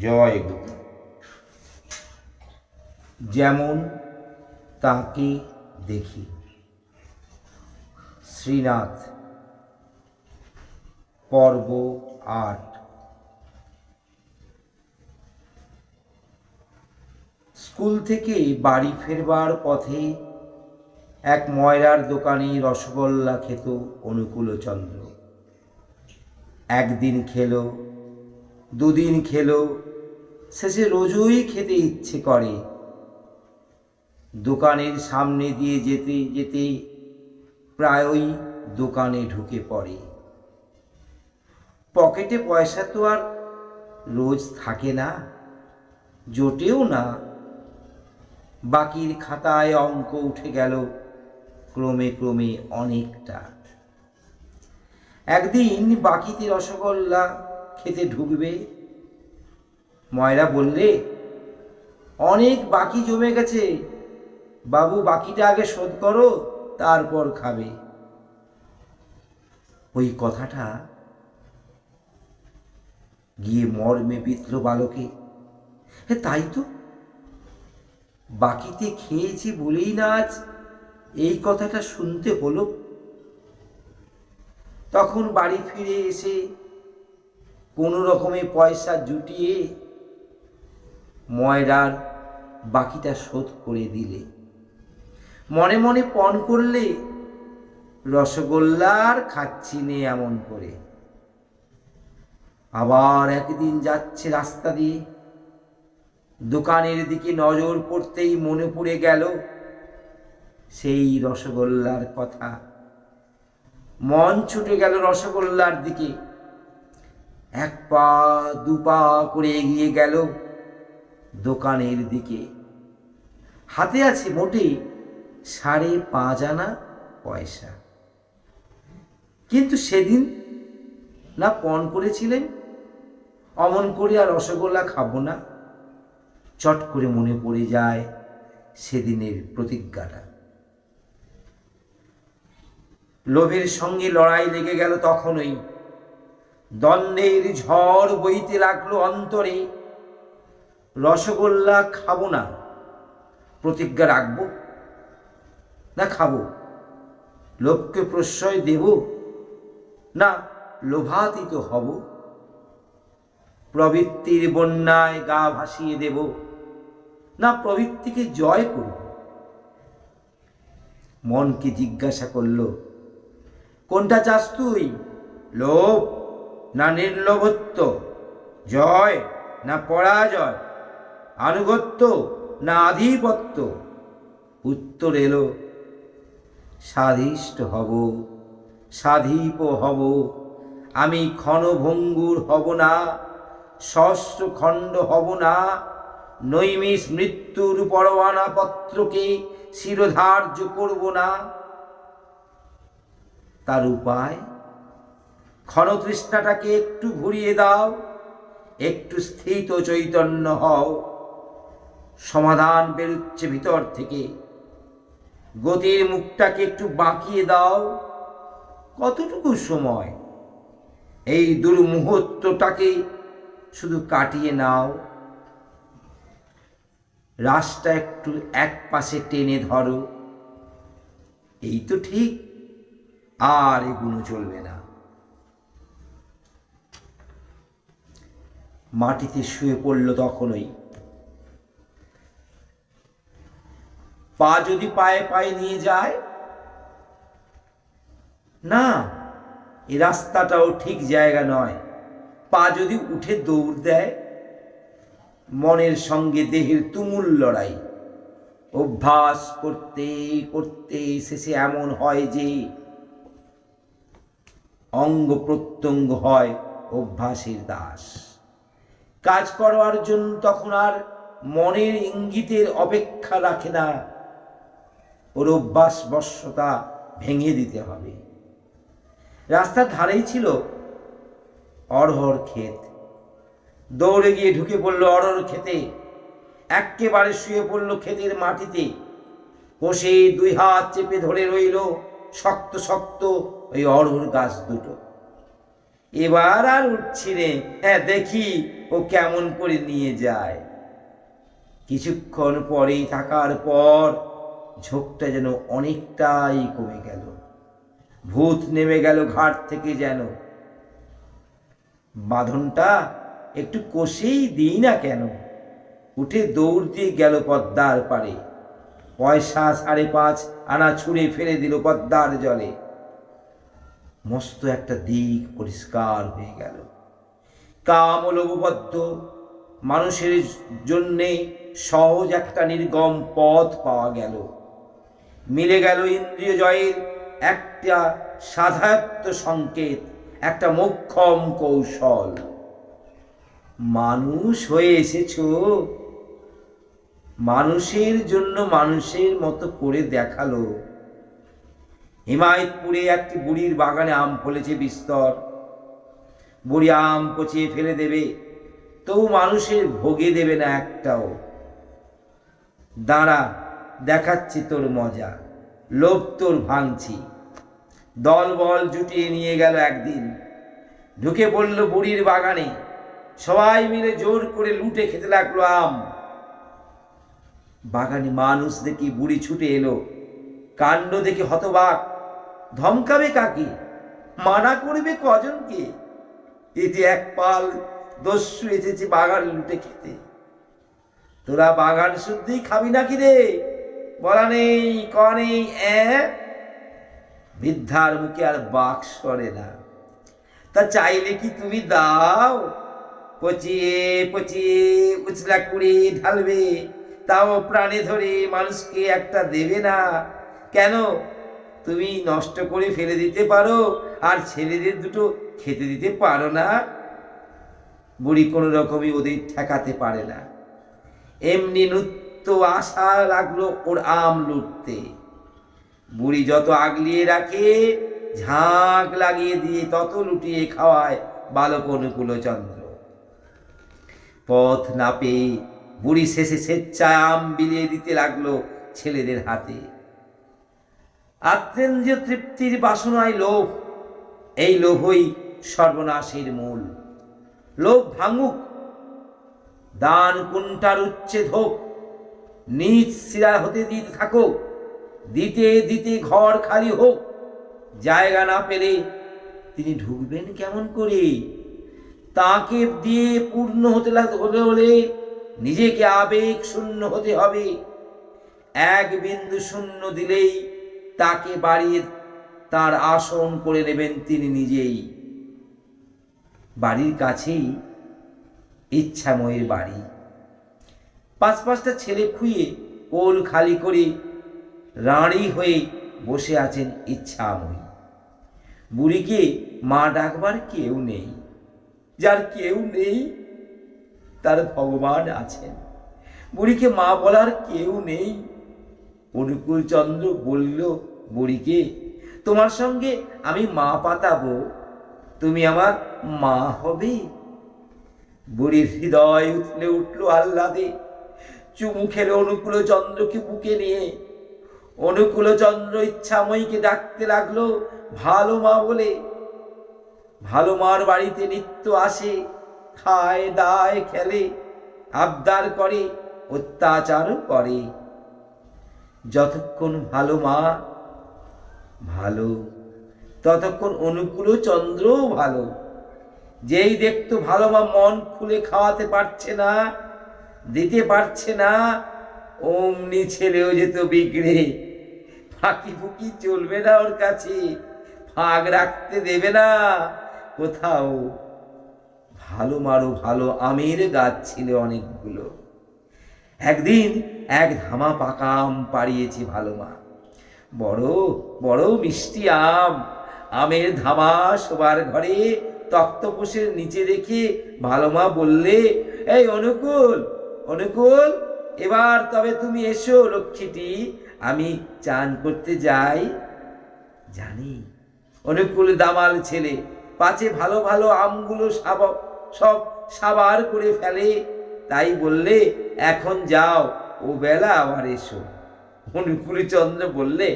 জয় যেমন তাকে দেখি। শ্রীনাথ, পর্ব আট। স্কুল থেকে বাড়ি ফেরবার পথে এক ময়রার দোকানে রসগোল্লা খেত অনুকূলচন্দ্র। একদিন খেলো দুদিন খেলো, শেষে রোজই খেতে ইচ্ছে করে। দোকানের সামনে দিয়ে যেতে যেতে প্রায়ই দোকানে ঢুকে পড়ে। পকেটে পয়সা তো আর রোজ থাকে না, জোটেও না। বাকির খাতায় অঙ্ক উঠে গেল, ক্রমে ক্রমে অনেকটা। একদিন বাকিতে রসগোল্লা খেতে ঢুকবে ময়রা বললে, অনেক বাকি জমে গেছে। বাবু বাকিটা আগে শোধ করো, তারপর খাবে। ওই কথাটা গিয়ে মর্মে বিতল বালকে। হে, তাই তো। বাকিতে খেয়েছি বলেই না আজ এই কথাটা শুনতে হলো। তখন বাড়ি ফিরে এসে কোনো রকমে পয়সা জুটিয়ে ময়রার বাকিটা শোধ করে দিলে। মনে মনে পণ করলে, রসগোল্লার খাচ্ছি নে এমন করে। আবার একদিন যাচ্ছে রাস্তা দিয়ে। দোকানের দিকে নজর পড়তেই মনে পড়ে গেল সেই রসগোল্লার কথা। মন ছুটে গেল রসগোল্লার দিকে। এক পা, দু পা করে এগিয়ে গেল। দোকানের দিকে। হাতে আছে মোটে সাড়ে পাঁচ আনা পয়সা। কিন্তু সেদিন না পণ করেছিলেন? অমন করে আর রসগোল্লা খাব না। চট করে মনে পড়ে যায় সেদিনের প্রতিজ্ঞাটা। লোভের সঙ্গে লড়াই লেগে গেল তখনই। দ্বন্দ্বের ঝড় বইতে লাগল অন্তরে। রসগোল্লা খাব না। প্রতিজ্ঞা রাখব। না খাব। লোককে প্রশ্রয় দেব। না লোভাতীত হব। প্রবৃত্তির বন্যায় গা ভাসিয়ে দেব। না প্রবৃত্তিকে জয় করব। মনকে জিজ্ঞাসা করল, কোনটা চাস তুই? লোভ না নির্লোভত্ব? জয় না পরাজয়? আনুগত্য না আধিপত্য? উত্তর এলো স্বাধিষ্ঠ হব, স্বাধীপ হব। আমি ক্ষণভঙ্গুর হব না ষষ্ঠ খণ্ড হব না, নৈমিষ মৃত্যুর পরোয়ানা পত্রকে শিরোধার্য করব না। তার উপায়? ক্ষণতৃষ্ণাটাকে একটু ঘুরিয়ে দাও, একটু স্থিত চৈতন্য হও। সমাধান বেরুচ্ছে ভিতর থেকে। গতির মুখটাকে একটু বাঁকিয়ে দাও। কতটুকু সময়? এই দুর্মুহূর্তটাকে শুধু কাটিয়ে নাও। রাসটা একটু এক পাশে টেনে ধরো। এই তো ঠিক, আর এগুলো চলবে না। মাটিতে শুয়ে পড়ল তখনই পা যদি পায়ে পায়ে নিয়ে যায়, না, এ রাস্তাটাও ঠিক জায়গা নয়। পা যদি উঠে দৌড় দেয়, মনের সঙ্গে দেহের তুমুল লড়াই। অভ্যাস করতে করতে শেষে এমন হয় যে, অঙ্গ প্রত্যঙ্গ হয় অভ্যাসের দাস। কাজ করবার জন্য তখন আর মনের ইঙ্গিতের অপেক্ষা রাখে না। ওর অভ্যাস বশ্যতা ভেঙে দিতে হবে। রাস্তার ধারেই ছিল অরহর ক্ষেত। দৌড়ে গিয়ে ঢুকে পড়ল অরহর খেতে একেবারে শুয়ে পড়ল ক্ষেতের মাটিতে। বসে দুই হাত চেপে ধরে রইল শক্ত শক্ত ওই অরহর গাছ দুটো। এবার আর উঠছি রে। হ্যাঁ দেখি ও কেমন করে নিয়ে যায়। কিছুক্ষণ পরেই থাকার পর ঝোঁকটা যেন অনেকটাই কমে গেল। ভূত নেমে গেল ঘাট থেকে যেন। বাঁধনটা একটু কষেই দিই না কেন? উঠে দৌড় দিয়ে গেল পদ্মার পারে পয়সা সাড়ে পাঁচ আনা ছুঁড়ে ফেলে দিল পদ্মার জলে। মস্ত একটা দিক পরিষ্কার হয়ে গেল। কাম লোভবদ্ধ মানুষের জন্যে সহজ একটা নির্গম পথ পাওয়া গেল। মিলে গেল ইন্দ্রিয় জয়ের একটা সাধারণ সংকেত, একটা মোক্ষম কৌশল। মানুষ হয়ে এসেছ। মানুষের জন্য মানুষের মতো করে দেখাল। হিমায়তপুরে একটি বুড়ির বাগানে আম ফলেছে বিস্তর। বুড়ি আম পচিয়ে ফেলে দেবে, তবু মানুষের ভোগে দেবে না একটাও। দাঁড়া দেখাচ্ছি তোর মজা, লোভ তোর ভাঙছি। দল বল জুটিয়ে নিয়ে গেল একদিন। ঢুকে পড়ল বুড়ির বাগানে। সবাই মিলে জোর করে লুটে খেতে লাগল আম। বাগানে মানুষ দেখি বুড়ি ছুটে এলো। কাণ্ড দেখে হতবাক, ধমকাবে কাকে? মানা করবে কজনকে? যে এক পাল দস্যু এসেছে বাগান লুটে খেতে। তোরা বাগান শুদ্ধই খাবি নাকি রে? বলা নেই ক নেই, অ্যাঁ? বৃদ্ধার মুখে আর বাক সরে না। তা চাইলে কি তুমি দাও? পচিয়ে পচিয়ে উচলা করে ঢালবে। তাও প্রাণে ধরে মানুষকে একটা দেবে না। কেন? তুমি নষ্ট করে ফেলে দিতে পারো আর ছেলেদের দুটো খেতে দিতে পারো না। বুড়ি কোনো রকমই ওদের ঠেকাতে পারে না। এমনি নৃত্য আশা লাগল ওর আম লুটতে। বুড়ি যত আগলিয়ে রাখে, ঝাঁক লাগিয়ে দিয়ে তত লুটিয়ে খাওয়ায় বালক অনুকূল চন্দ্র পথ না পেয়ে বুড়ি শেষে স্বেচ্ছায় আম বিলিয়ে দিতে লাগল ছেলেদের হাতে। আত্মেন্দ্রীয় তৃপ্তির বাসনায় লোভ, এই লোভই সর্বনাশের মূল। লোভ ভাঙুক, দান কুণ্ঠার উচ্ছেদ হোক নিজ শিরা হতে দিতে থাকো। দিতে দিতে ঘর খালি হোক। জায়গা না পেলে তিনি ঢুকবেন কেমন করে? তাকে দিয়ে পূর্ণ হতে হতে হলে নিজেকে আবেগ শূন্য হতে হবে। এক বিন্দু শূন্য দিলেই তাকে বাড়িয়ে তার আসন করে নেবেন তিনি নিজেই। বাড়ির কাছেই ইচ্ছাময়ের বাড়ি। পাঁচ পাঁচটা ছেলে খুঁয়ে কোল খালি করে রাঁড়ি হয়ে বসে আছেন ইচ্ছা ইচ্ছাময়ী। বুড়িকে মা ডাকবার কেউ নেই। যার কেউ নেই, তার ভগবান আছেন। বুড়িকে মা বলার কেউ নেই। অনুকূলচন্দ্র বলল, বুড়িকে, তোমার সঙ্গে আমি মা পাতাবো। তুমি আমার মা হবে। বুড়ির হৃদয় উঠলে উঠল আহ্লাদে। চুমু খেলে অনুকূল চন্দ্রকে বুকে নিয়ে। অনুকূল চন্দ্র ইচ্ছাময়ীকে ডাকতে লাগল, ভালো মা বলে। ভালো মার বাড়িতে নিত্য আসে, খায়, দায়, খেলে, আবদার করে অত্যাচারও করে। যতক্ষণ ভালো মা, ভালো, ততক্ষণ অনুকূল চন্দ্রও ভালো। যেই দেখতো ভালো মা মন খুলে খাওয়াতে পারছে না দিতে পারছে না। অমনি ছেলেও যেত বিগড়ে। ফাঁকি ফুকি চলবে না ওর কাছে। ফাঁক রাখতে দেবে না। কোথাও ভালো মারো, ভালো আমের গাছ ছিল অনেকগুলো। একদিন এক ধামা পাকা আম পাড়িয়েছে ভালো মা। বড় বড় মিষ্টি আম আমের ধামা সবার ঘরে তক্তপোষের নিচে রেখে ভালো মা বললে, এই অনুকূল অনুকূল। এবার তবে তুমি এসো লক্ষ্মীটি, আমি চান করতে যাই। জানি, অনুকূল দামাল ছেলে, পাছে ভালো ভালো আমগুলো সাব, সব সাবার করে ফেলে। তাই বললে, এখন যাও, ও বেলা আবার এসো। অনুকূল চন্দ্র বললে,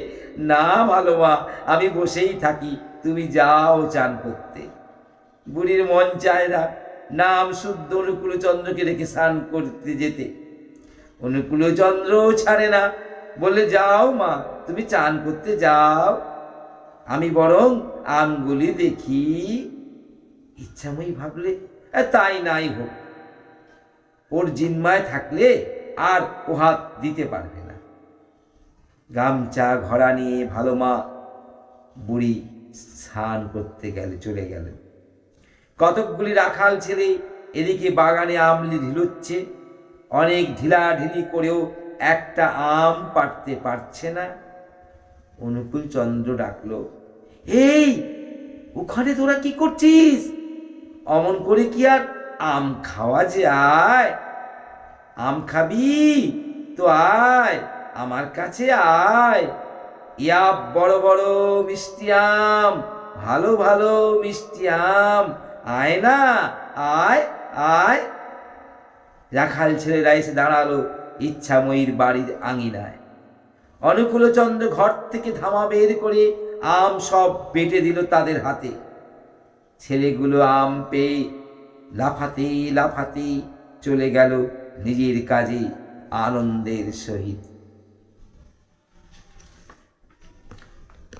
না ভালো মা, আমি বসেই থাকি, তুমি যাও চান করতে। বুড়ির মন চায় না নাম শুদ্ধ অনুকূল চন্দ্রকে রেখে স্নান করতে যেতে। অনুকূল চন্দ্রও ছাড়ে না। বলে যাও মা তুমি চান করতে যাও। আমি বরং আমগুলি দেখি। ইচ্ছাময়ী ভাবলে "এ, তাই নাই হোক। ওর জিন্মায় থাকলে আর ও হাত দিতে পারবে না। গামছা ঘোড়া নিয়ে ভালো মা বুড়ি স্নান করতে গেলে চলে গেল কতকগুলি রাখাল ছেলে এদিকে বাগানে আমলি ঢিলুচ্ছে অনেক ঢিলা ঢিলি করেও একটা আম পাড়তে পারছে না। অনুকূল চন্দ্র ডাকলো, এই, ওখানে তোরা কি করছিস? অমন করে কি আর আম খাওয়া যায়? আম খাবি? তো আয়, আমার কাছে আয়। ইয়া বড় বড় মিষ্টি আম, ভালো ভালো মিষ্টি আম আয় না আয় আয়। রাখাল ছেলেরা এসে দাঁড়াল ইচ্ছাময়ীর বাড়ির আঙিনায়। অনুকূলচন্দ্র ঘর থেকে ধামা বের করে আম সব বেটে দিল তাদের হাতে। ছেলেগুলো আম পেয়ে লাফাতে লাফাতে চলে গেল নিজের কাজে আনন্দের সহিত।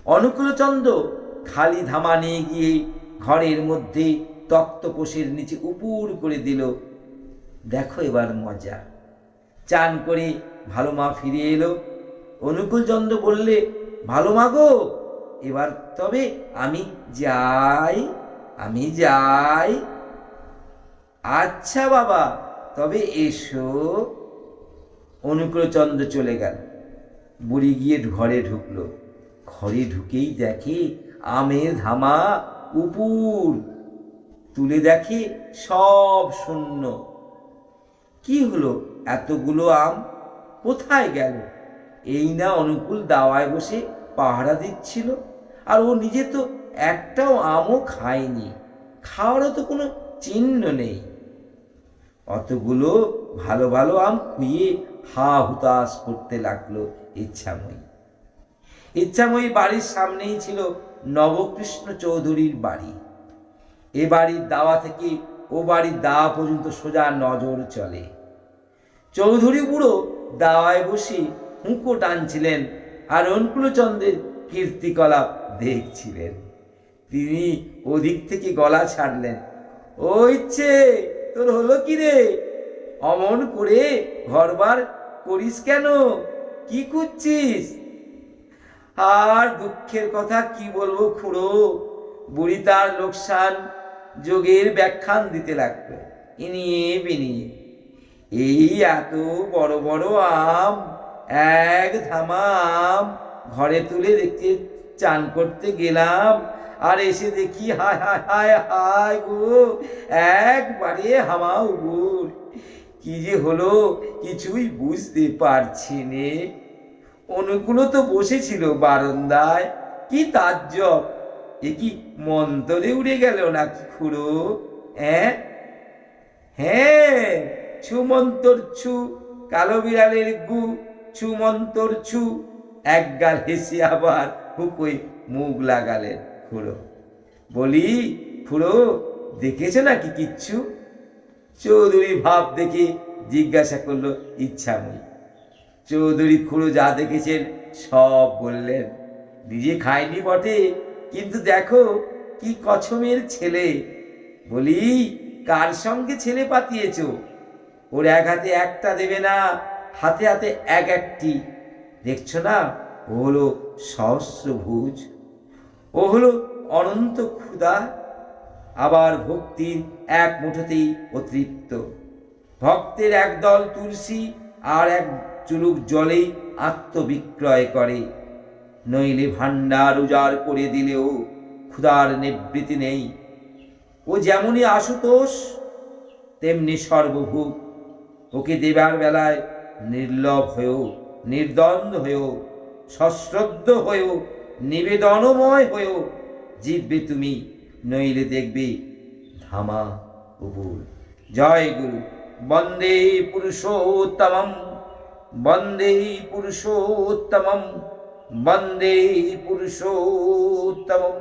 অনুকূলচন্দ্র খালি ধামা নিয়ে গিয়ে ঘরের মধ্যে তক্তপোষের নিচে উপুর করে দিল, দেখো এবার মজা। চান করে ভালো মা ফিরে এলো। অনুকূলচন্দ্র বললে, ভালো মা গো, এবার তবে আমি যাই আমি যাই। আচ্ছা বাবা, তবে এসো। অনুকূলচন্দ্র চলে গেল। বুড়ি গিয়ে ঘরে ঢুকলো। ঘরে ঢুকেই দেখে আমের ধামা উপুর তুলে দেখে সব শূন্য। কি হলো? এতগুলো আম কোথায় গেল? এই না অনুকূল দাওয়ায় বসে পাহারা দিচ্ছিল। আর ও নিজে তো একটাও আমও খায়নি। খাওয়ারও তো কোনো চিহ্ন নেই। অতগুলো ভালো ভালো আম খুইয়ে হা হুতাশ করতে লাগল ইচ্ছাময়ী। ইচ্ছাময়ী বাড়ির সামনেই ছিল নবকৃষ্ণ চৌধুরীর বাড়ি। এ বাড়ির দাওয়া থেকে ও বাড়ির দাওয়া পর্যন্ত সোজা নজর চলে। চৌধুরী বুড়ো দাওয়ায় বসে হুঁকো টানছিলেন আর অনুকূলচন্দ্রের কীর্তিকলাপ দেখছিলেন। তিনি ওদিক থেকে গলা ছাড়লেন, ও ইচ্ছে, তোর হলো কি রে? অমন করে ঘরবার করিস কেন? কি খুঁজছিস? আর দুঃখের কথা কি বলব খুড়ো? বুড়ি তার লোকসান যোগের ব্যাখ্যান দিতে লাগল ইনিয়ে বিনিয়ে এই এত বড় বড় আম, এক ধামা আম ঘরে তুলে দেখতে চান করতে গেলাম, আর এসে দেখি, হায় হায় হায় হায় গো, একবারে হামা উগুর। কি যে হলো, কিছুই বুঝতে পারছি নে। অনুকূলও তো বসেছিল বারান্দায়, কি তাজ্জব। এ কি মন্তরে উড়ে গেল নাকি খুড়ো? হ্যাঁ হ্যাঁ ছুমন্তর ছু, কালো বিড়ালের গু ছুমন্তর ছু। এক গাল হেসে আবার হুকোই মুখ লাগালেন খুড়ো। বলি, খুড়ো, দেখেছ নাকি কিচ্ছু? চৌধুরী ভাব দেখে জিজ্ঞাসা করল, ইচ্ছাময়ী। চৌধুরী খুড়ো যা দেখেছেন সব বললেন। নিজে খায়নি বটে কিন্তু দেখো কি কছমের ছেলে। বলি, কার সঙ্গে ছেলে পাতিয়েছ? ওর এক হাতে একটা দেবে না, হাতে হাতে এক একটি। দেখছ না, ও হলো সহস্রভুজ। ও হলো অনন্ত ক্ষুধা, আবার ভক্তির এক মুঠোতেই অতৃপ্ত। ভক্তের একদল তুলসী আর এক চুলুক জলে আত্মবিক্রয় করে। নইলে ভাণ্ডার উজাড় করে দিলেও ক্ষুধার নিবৃত্তি নেই। ও যেমনই আশুতোষ, তেমনি সর্বভূক ওকে দেবার বেলায় নির্লভ হয়েও, নির্দ্বন্দ্ব হয়েও, সশ্রদ্ধ হয়েও, নিবেদনময় হয়েও জিতবে তুমি, নইলে দেখবে ধামা উপুর জয় গুরু। বন্দে পুরুষোত্তমম। বন্দে পুরুষোত্তমম। বন্দে পুরুষোত্তমম